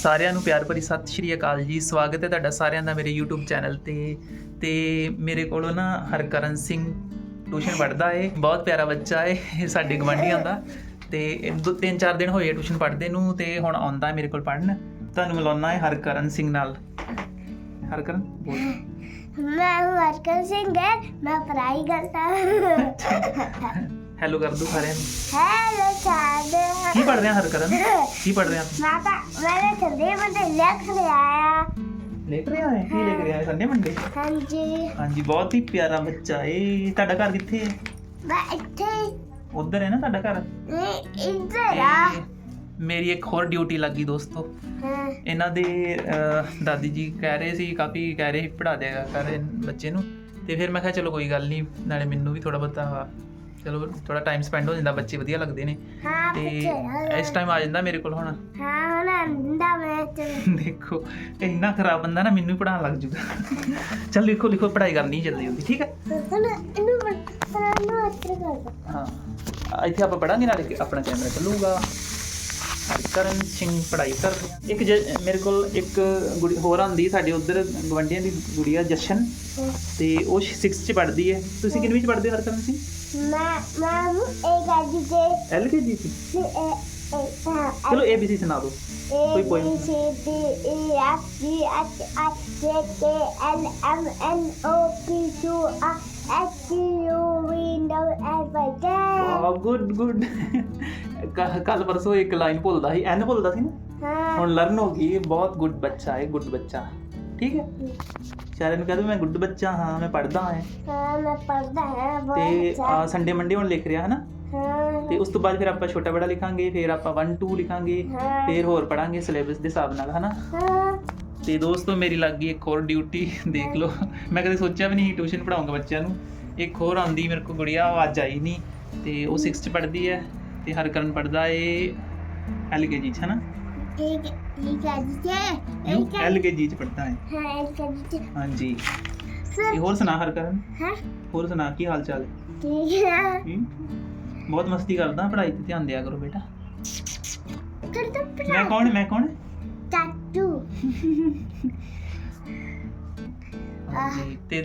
ਸਾਰਿਆਂ ਨੂੰ ਪਿਆਰ ਭਰੀ ਸਤਿ ਸ਼੍ਰੀ ਅਕਾਲ ਜੀ। ਸਵਾਗਤ ਹੈ ਤੁਹਾਡਾ ਸਾਰਿਆਂ ਦਾ ਮੇਰੇ YouTube ਚੈਨਲ ਤੇ। ਤੇ ਮੇਰੇ ਕੋਲੋਂ ਨਾ ਹਰਕਰਨ ਸਿੰਘ ਟਿਊਸ਼ਨ ਪੜਦਾ ਏ। ਬਹੁਤ ਪਿਆਰਾ ਬੱਚਾ ਏ ਸਾਡੇ ਗਵਾਂਢੀਆਂ ਦਾ। ਤੇ ਦੋ ਤਿੰਨ ਚਾਰ ਦਿਨ ਹੋਏ ਟਿਊਸ਼ਨ ਪੜਦੇ ਨੂੰ ਤੇ ਹੁਣ ਆਉਂਦਾ ਮੇਰੇ ਕੋਲ ਪੜਨ ਤੁਹਾਨੂੰ ਮਿਲਾਉਣਾ ਹੈ ਹਰਕਰਨ ਸਿੰਘ ਨਾਲ। ਹਰਕਰਨ ਬੋਲ। ਮੈਂ ਹਰਕਰਨ ਸਿੰਘ ਹੈ ਮੈਂ ਪੜਾਈ ਕਰਦਾ। ਹੈਲੋ ਕਰ ਦੂ ਸਾਰਿਆਂ ਨੂੰ। ਹੈਲੋ ਸਾਰਿਆਂ ਕੀ ਪੜ ਰਹੇ ਆ ਹਰਕਰਨ? ਕੀ ਪੜ ਰਹੇ? ਆ ਮਾਤਾ ਮੈਂ ਸੰਡੇ ਮੰਡੇ ਲਿਖ ਲਿਆ ਲਿਖ ਰਿਹਾ ਹੈ? ਕੀ ਲਿਖ ਰਿਹਾ ਹੈ? Sunday Monday? ਹਾਂਜੀ। ਹਾਂਜੀ ਬਹੁਤ ਹੀ ਪਿਆਰਾ ਬੱਚਾ ਏ। ਤੁਹਾਡਾ ਘਰ ਕਿੱਥੇ ਹੈ? ਮੈਂ ਇੱਥੇ ਉਧਰ ਹੈ ਨਾ ਤੁਹਾਡਾ ਘਰ? ਨਹੀਂ ਇੱਧਰ ਆ। ਮੇਰੀ ਇੱਕ ਹੋਰ ਡਿਊਟੀ ਲੱਗੀ ਦੋਸਤੋ। ਇਹਨਾਂ ਦੇ ਦਾਦੀ ਜੀ ਕਹਿ ਰਹੇ ਸੀ ਕਾਫੀ ਕਹਿ ਰਹੇ ਪੜਾ ਦੇਗਾ ਕਰ ਬੱਚੇ ਨੂੰ। ਤੇ ਫਿਰ ਮੈਂ ਕਿਹਾ ਚਲੋ ਕੋਈ ਗੱਲ ਨਹੀਂ ਨਾਲੇ ਮੈਨੂੰ ਵੀ ਥੋੜਾ ਬਤਾ ਚਲੋ ਥੋੜਾ ਟਾਈਮ ਸਪੈਂਡ ਹੋ ਜਾਂਦਾ ਬੱਚੇ ਵਧੀਆ ਲੱਗਦੇ ਨੇ। ਤੇ ਇਸ ਟਾਈਮ ਆ ਜਾਂਦਾ ਮੇਰੇ ਕੋਲ ਹੁਣ। ਹਾਂ ਹੁਣ ਆਂਦਾ ਮੈਂ ਦੇਖੋ ਇੰਨਾ ਖਰਾਬ ਬੰਦਾ ਨਾ ਮੈਨੂੰ ਹੀ ਲੱਗ ਜੂਗਾ। ਚਲ ਲਿਖੋ ਲਿਖੋ ਪੜਾਈ ਕਰਨੀ ਜਲਦੀ ਜਲਦੀ ਠੀਕ ਹੈ? ਹਾਂ ਇੱਥੇ ਆਪਾਂ ਪੜਾਂਗੇ ਨਾਲੇ ਕਿ ਆਪਣਾ ਕੈਮਰਾ ਚੱਲੂਗਾ। ਹਰਕਰਨ ਸਿੰਘ ਪੜਾਈ ਕਰਦੇ ਇੱਕ ਮੇਰੇ ਕੋਲ ਇੱਕ ਗੁੜੀ ਹੋਰ ਆਉਂਦੀ ਸਾਡੇ ਉਧਰ ਗਵੰਡੀਆਂ ਦੀ ਗੁੜੀਆ ਜਸ਼ਨ। ਤੇ ਉਹ 6th ਚ ਪੜਦੀ ਹੈ। ਤੁਸੀਂ ਕਿੰਨੇ ਚ ਪੜਦੇ ਹੋ ਹਰਕਰਨ ਸਿੰਘ? मैं मैं हूँ एक आदमी से ਐਲਕੇਜੀ ਚ ए ए हाँ ਚਲੋ ਏਬੀਸੀ ਸੁਣਾ ਦਿਓ ਕੋਈ A poem? B C D E F G H I J K L M N O P Q R S T U V W X Y Z. ਵਾਹ ਗੁੱਡ ਗੁੱਡ ਕੱਲ ਪਰਸੋਂ ਇੱਕ ਲਾਈਨ ਭੁੱਲਦਾ ਸੀ ਐਨ ਭੁੱਲਦਾ ਸੀ ਨਾ हाँ ਹੁਣ ਲਰਨ ਹੋ ਗਈ ਬਹੁਤ ਗੁੱਡ ਬੱਚਾ ਹੈ ਗੁੱਡ ਬੱਚਾ ਠੀਕ ਹੈ ਸਾਰਿਆਂ ਨੂੰ ਕਹਦੇ ਮੈਂ ਗੁੱਡ ਬੱਚਾ ਹਾਂ ਮੈਂ ਪੜਦਾ ਹਾਂ ਹਾਂ ਮੈਂ ਪੜਦਾ ਹਾਂ ਤੇ ਆ ਸੰਡੇ ਮੰਡੇ ਹੁਣ ਲਿਖ ਰਿਹਾ ਹੈ। ਨਾ ਤੇ ਉਸ ਤੋਂ ਬਾਅਦ ਫਿਰ ਆਪਾਂ ਛੋਟਾ ਬੜਾ ਲਿਖਾਂਗੇ ਫਿਰ ਆਪਾਂ 1 2 ਲਿਖਾਂਗੇ ਫਿਰ ਹੋਰ ਪੜਾਂਗੇ ਸਿਲੇਬਸ ਦੇ ਹਿਸਾਬ ਨਾਲ ਹੈ। ਹਨਾ ਤੇ ਦੋਸਤੋ ਮੇਰੀ ਲੱਗ ਗਈ ਇੱਕ ਹੋਰ ਡਿਊਟੀ ਦੇਖ ਲਓ। ਮੈਂ ਕਦੇ ਸੋਚਿਆ ਵੀ ਨਹੀਂ ਟਿਊਸ਼ਨ ਪੜਾਉਂਗਾ ਬੱਚਿਆਂ ਨੂੰ। ਇੱਕ ਹੋਰ ਆਂਦੀ ਮੇਰੇ ਕੋਲ ਗੁੜੀਆ ਆਵਾਜ਼ ਆਈ ਨਹੀਂ। ਤੇ ਉਹ 6th ਚ ਪੜਦੀ ਹੈ ਤੇ ਹਰਕਰਨ ਪੜਦਾ ਏ ਜੀ ਚ ਹਨਾ? ਠੀਕ ਯੂ ਐਲ ਕੇ ਜੀ ਚ ਪੜਦਾ ਹੈ। ਹਾਂਜੀ। ਇਹ ਹੋਰ ਸੁਣਾ ਹਰਕਰਨ। ਹੋਰ ਸੁਣਾ ਕੀ ਹਾਲ ਚਾਲ? ਹੈ ਹੂੰ? ਬਹੁਤ ਮਸਤੀ ਕਰਦਾ ਪੜ੍ਹਾਈ ਤੇ ਧਿਆਨ ਦਿਆ ਕਰੋ ਬੇਟਾ। ਮੈਂ ਕੌਣ ਮੈਂ ਕੌਣ? ਹਾਂਜੀ ਤੇ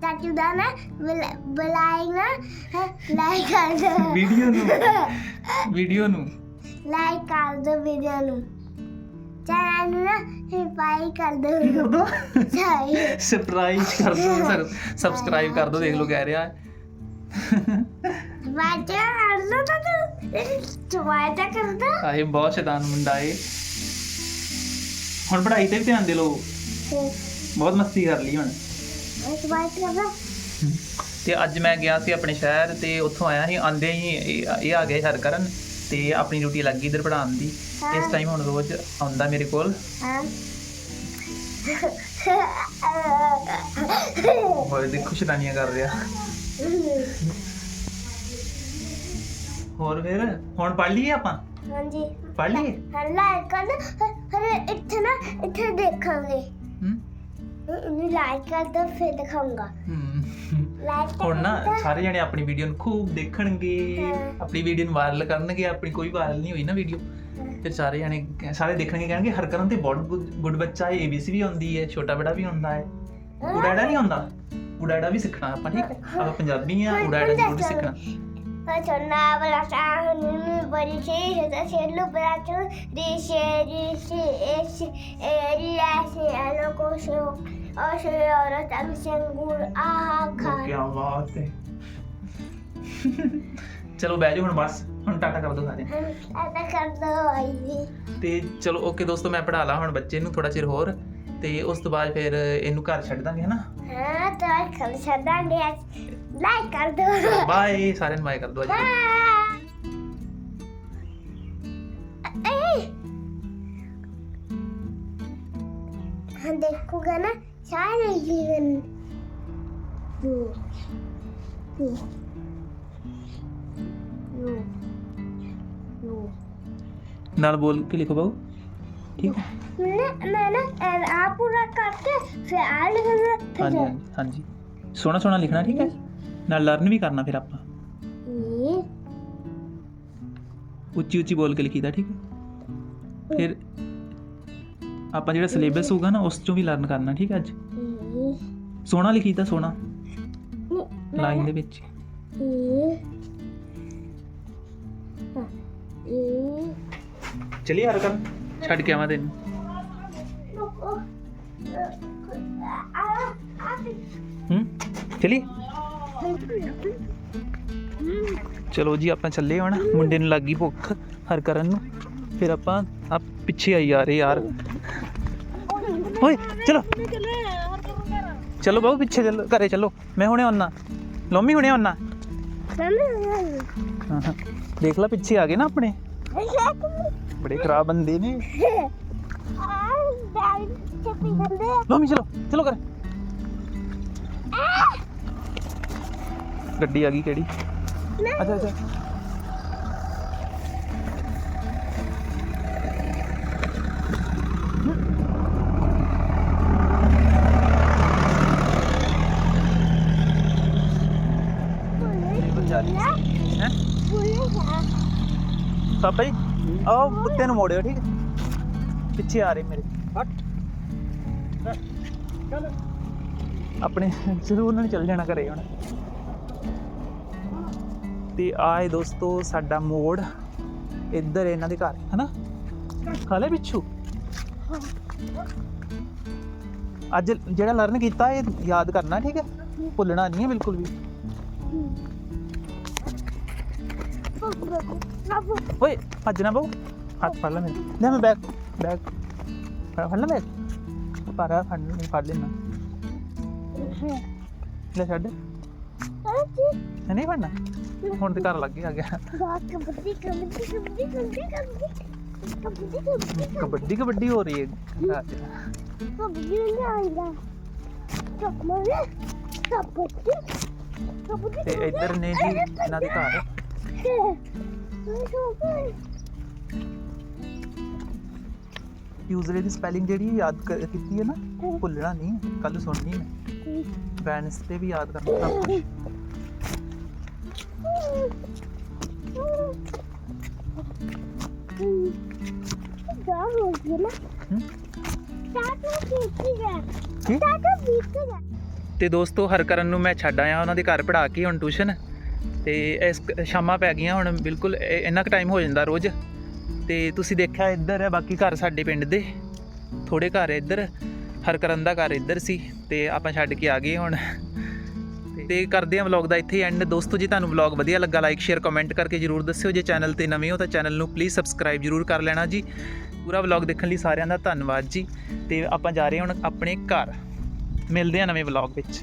ਚਾਚੂ ਦਾ ਨਾ ਬੁਲਾਏਗਾ। ਲਾਈਕ ਕਰ ਵੀਡੀਓ ਨੂੰ। ਵੀਡੀਓ ਨੂੰ। ਲਾਈਕ ਕਰ ਦੋ ਵੀਡੀਓ ਨੂੰ। ਚੈਨਲ ਨੂੰ ਨਾ ਸਬਸਕ੍ਰਾਈਬ ਕਰ ਦੋ ਕੀ ਕਰ ਦੋ ਚਾਹੀਏ ਸਰਪ੍ਰਾਈਜ਼ ਕਰ ਦੋ ਸਬਸਕ੍ਰਾਈਬ ਕਰ ਦੋ ਦੇਖ ਲਓ ਕਹਿ ਰਿਹਾ। ਹੈ ਵਾਜਾ ਕਰ ਦੋ ਤਾਂ ਤੂੰ। ਵਾਜਾ ਕਰ ਦੋ। ਆਏ ਬਹੁਤ ਸ਼ੈਤਾਨ ਮੁੰਡਾ ਏ। ਹੁਣ ਪੜ੍ਹਾਈ ਤੇ ਵੀ ਧਿਆਨ ਦੇ ਲਓ। ਬਹੁਤ ਮਸਤੀ ਕਰ ਲਈ ਹੁਣ। ਇੱਕ ਵਾਜਾ ਕਰ ਦੋ ਤੇ ਅੱਜ ਮੈਂ ਗਿਆ ਸੀ ਆਪਣੇ ਸ਼ਹਿਰ ਤੇ ਉੱਥੋਂ ਆਇਆ ਸੀ ਆਂਦੇ ਹੀ ਇਹ ਇਹ ਆ ਗਏ ਹਰ ਕਰਨ ਤੇ ਆਪਣੀ ਡਿਊਟੀ ਲੱਗੀ ਇਧਰ ਪੜਾਉਣ ਦੀ। ਇਸ ਟਾਈਮ ਹੁਣ ਰੋਜ਼ ਆਉਂਦਾ ਮੇਰੇ ਕੋਲ। ਹੋਰ ਦੇਖੋ ਸ਼ੈਤਾਨੀਆਂ ਕਰ ਰਿਹਾ। ਹੋਰ ਫਿਰ ਹੁਣ ਪੜ ਲਈਏ ਆਪਾਂ? ਹਾਂਜੀ। ਪੜ ਲਈਏ? ਹਾਂ ਲਾਈਕ ਕਰ ਦੋ ਹਰੇ ਇੱਥੇ ਨਾ ਇੱਥੇ ਦੇਖਾਂਗੇ। ਹੂੰ? ਇਹਨੂੰ ਲਾਈਕ ਕਰ ਦੋ ਫਿਰ ਦਿਖਾਉਂਗਾ ਹੂੰ। ਹੁਣ ਨਾ ਸਾਰੇ ਜਣੇ ਆਪਣੀ ਵੀਡੀਓ ਨੂੰ ਖੂਬ ਦੇਖਣਗੇ। ਆਪਣੀ ਵੀਡੀਓ ਨੂੰ ਵਾਇਰਲ ਕਰਨਗੇ ਆਪਣੀ ਕੋਈ ਵਾਇਰਲ ਨਹੀਂ ਹੋਈ ਨਾ ਵੀਡੀਓ ਫਿਰ ਸਾਰੇ ਜਣੇ ਸਾਰੇ ਦੇਖਣਗੇ ਕਹਿਣਗੇ ਹਰਕਰਨ ਤੇ ਬਹੁਤ ਗੁੱਡ ਬੱਚਾ ਹੈ ਏਬੀਸੀ ਵੀ ਆਉਂਦੀ ਹੈ ਛੋਟਾ ਬੜਾ ਵੀ ਹੁੰਦਾ ਹੈ। ਉਡਾੜਾ ਨਹੀਂ ਆਉਂਦਾ? ਉਡਾੜਾ ਵੀ ਸਿੱਖਣਾ ਆਪਾਂ ਠੀਕ? ਹੈ। ਆਪਾਂ ਪੰਜਾਬੀ ਆ ਉਡਾੜਾ ਜ਼ਰੂਰ ਸਿੱਖਣਾ। ਚਲੋ ਬਹਿ ਹੁਣ ਬਸ ਹੁਣ ਟਾਟਾ ਕਰ ਦੋ ਸਾਰੇ Hem ata karda ayı. ਤੇ ਚਲੋ ਓਕੇ ਦੋਸਤੋ ਮੈਂ ਪੜਾ ਲਾ ਹੁਣ ਬੱਚੇ ਨੂੰ ਥੋੜਾ ਚਿਰ ਹੋਰ ਤੇ ਉਸ ਤੋਂ ਬਾਅਦ ਫਿਰ ਇਹਨੂੰ ਘਰ ਛੱਡ ਦਾਂਗੇ ਹਨਾ Ha da kalışadan diye. Like karda. Bye ਸਾਰਿਆਂ ਨੂੰ ਬਾਏ ਕਰ ਦੋ ਅੱਜ ਲਈ। ਦੇਖੂਗਾ ਨਾ सारे जीवन यू यू यू यू ਨਾਲ ਬੋਲ ਕੇ ਲਿਖੋ ਬਾਬੂ ਠੀਕ ਹੈ मैं मैं ना आ पूरा करके फिर आ लिखना ਹਾਂਜੀ फिर ਹਾਂਜੀ ਹਾਂਜੀ ਸੋਹਣਾ ਸੋਹਣਾ ਲਿਖਣਾ ਠੀਕ ਹੈ ਨਾਲ ਲਰਨ ਵੀ ਕਰਨਾ ਫਿਰ ਆਪਾਂ ये ਉੱਚੀ ਉੱਚੀ ਬੋਲ ਕੇ ਲਿਖੀਦਾ ਠੀਕ ਹੈ ਫਿਰ ਆਪਾਂ ਜਿਹੜਾ ਸਿਲੇਬਸ ਹੋਊਗਾ ਨਾ, ਉਸ ਚੋਂ ਵੀ ਲਰਨ ਕਰਨਾ, ਠੀਕ ਹੈ ਅੱਜ? ਸੋਹਣਾ ਲਿਖੀਦਾ ਸੋਹਣਾ। ਲਾਈਨ ਦੇ ਵਿੱਚ। ਚਲਿਏ ਹਰ ਕਰ ਛੱਡ ਕੇ ਆਵਾਂ ਤੈਨੂੰ। ਹੂੰ? ਚਲੀ ਚਲੋ ਜੀ, ਆਪਾਂ ਚੱਲੇ ਹੁਣ। ਮੁੰਡੇ ਨੂੰ ਲੱਗੀ ਭੁੱਖ ਹਰ ਕਰਨ ਨੂੰ। ਫਿਰ ਆਪਾਂ ਆ ਪਿੱਛੇ ਆਈ ਯਾਰ ਰਹੇ ਯਾਰ। ਓਏ, ਚਲੋ। ਚਲੋ ਬਾਬੂ ਪਿੱਛੇ ਚੱਲੋ, ਘਰੇ ਚਲੋ। ਮੈਂ ਹੁਣੇ ਆਉਣਾ ਲੋਮੀ ਹੁਣੇ ਆਉਣਾ ਦੇਖ ਲੈ, ਪਿੱਛੇ ਆ ਗਏ ਨਾ ਆਪਣੇ। ਬੜੇ ਖਰਾਬ ਬੰਦੇ ਨੇ। ਲੋਮੀ ਚਲੋ ਚਲੋ ਕਰ ਗੱਡੀ ਆ ਗਈ ਕਿਹੜੀ? ਅੱਛਾ ਅੱਛਾ ਹੈ ਪਾਪਾ ਜੀ ਆਹ ਕੁੱਤੇ ਨੂੰ ਮੋੜਿਓ ਠੀਕ ਹੈ? ਪਿੱਛੇ ਆ ਰਹੇ ਮੇਰੇ। ਆਪਣੇ ਜ਼ਰੂਰ ਉਹਨਾਂ ਨੇ ਚੱਲ ਜਾਣਾ ਘਰੇ ਹੁਣ। ਤੇ ਆਏ ਦੋਸਤੋ ਸਾਡਾ ਮੋੜ ਇੱਧਰ ਇਹਨਾਂ ਦੇ ਘਰ ਹਨਾ? ਖਾਲੇ ਪਿੱਛੂ। ਅੱਜ ਜਿਹੜਾ ਲਰਨ ਕੀਤਾ ਇਹ ਯਾਦ ਕਰਨਾ ਠੀਕ ਹੈ? ਭੁੱਲਣਾ ਨਹੀਂ ਹੈ ਬਿਲਕੁਲ ਵੀ। ਓਏ, ਭੱਜ ਨਾ ਬਹੁ। ਹੱਥ ਫੜ ਲੈ ਮੇਰੇ। ਲੈ ਮੈਂ ਬੈਗ ਬੈਗ। ਫੜ ਫੜ ਲੈ ਬੈਗ। ਪਾਰਾ ਫੜ ਨਹੀਂ ਫੜ ਲੈਣਾ ਲੈ ਛੱਡ। ਇਹ ਨਹੀਂ ਫੜਨਾ? ਹੁਣ ਤੇ ਘਰ ਲੱਗ ਗਿਆ ਗਿਆ। ਕਬੱਡੀ ਕਬੱਡੀ ਹੋ ਰਹੀ ਹੈ। ਘਰ 'ਚ। ਤੇ ਇੱਧਰ ਨੇ ਜੀ, ਇਹਨਾਂ ਦੇ ਘਰ। ਯੂਜ਼ਰ ਦੀ ਸਪੈਲਿੰਗ ਜਿਹੜੀ ਯਾਦ ਕਰ- ਕੀਤੀ ਹੈ ਨਾ ਭੁੱਲਣਾ ਨਹੀਂ ਕੱਲ ਸੁਣਨੀ ਮੈਂ। ਬੈਨਸ ਤੇ ਵੀ ਯਾਦ ਕਰਨਾ ਸਭ ਕੁਝ? ਕੀ? ਤੇ ਦੋਸਤੋ ਹਰਕਰਨ ਨੂੰ ਮੈਂ ਛੱਡ ਆਇਆ ਉਹਨਾਂ ਦੇ ਘਰ ਪੜਾ ਕੇ ਹੁਣ ਟਿਊਸ਼ਨ ਤੇ ਇਸ ਸ਼ਾਮਾਂ ਪੈ ਗਈਆਂ ਹੁਣ, ਬਿਲਕੁਲ ਇੰਨਾ ਕੁ ਟਾਈਮ ਹੋ ਜਾਂਦਾ ਰੋਜ਼। ਤੇ ਤੁਸੀਂ ਦੇਖਿਆ ਇੱਧਰ ਹੈ, ਬਾਕੀ ਘਰ ਸਾਡੇ ਪਿੰਡ ਦੇ। ਥੋੜੇ ਘਰ ਹੈ ਇੱਧਰ, ਹਰਕਰਨ ਦਾ ਘਰ ਇੱਧਰ ਸੀ, ਤੇ ਆਪਾਂ ਛੱਡ ਕੇ ਆ ਗਏ ਹੁਣ। ਤੇ ਕਰਦੇ ਹਾਂ ਵਲੌਗ ਦਾ ਇੱਥੇ ਐਂਡ ਦੋਸਤੋ, ਜੀ ਤੁਹਾਨੂੰ ਵਲੌਗ ਵਧੀਆ ਲੱਗਾ ਲਾਈਕ ਸ਼ੇਅਰ ਕਮੈਂਟ ਕਰਕੇ ਜਰੂਰ ਦੱਸਿਓ। ਜੇ ਚੈਨਲ ਤੇ ਨਵੇਂ ਹੋ ਤਾਂ ਚੈਨਲ ਨੂੰ ਪਲੀਜ਼ ਸਬਸਕ੍ਰਾਈਬ ਜਰੂਰ ਕਰ ਲੈਣਾ ਜੀ। ਪੂਰਾ ਵਲੌਗ ਦੇਖਣ ਲਈ ਸਾਰਿਆਂ ਦਾ ਧੰਨਵਾਦ ਜੀ। ਤੇ ਆਪਾਂ ਜਾ ਰਹੇ ਹਾਂ ਹੁਣ ਆਪਣੇ ਘਰ। ਮਿਲਦੇ ਹਾਂ ਨਵੇਂ ਵਲੌਗ ਵਿੱਚ।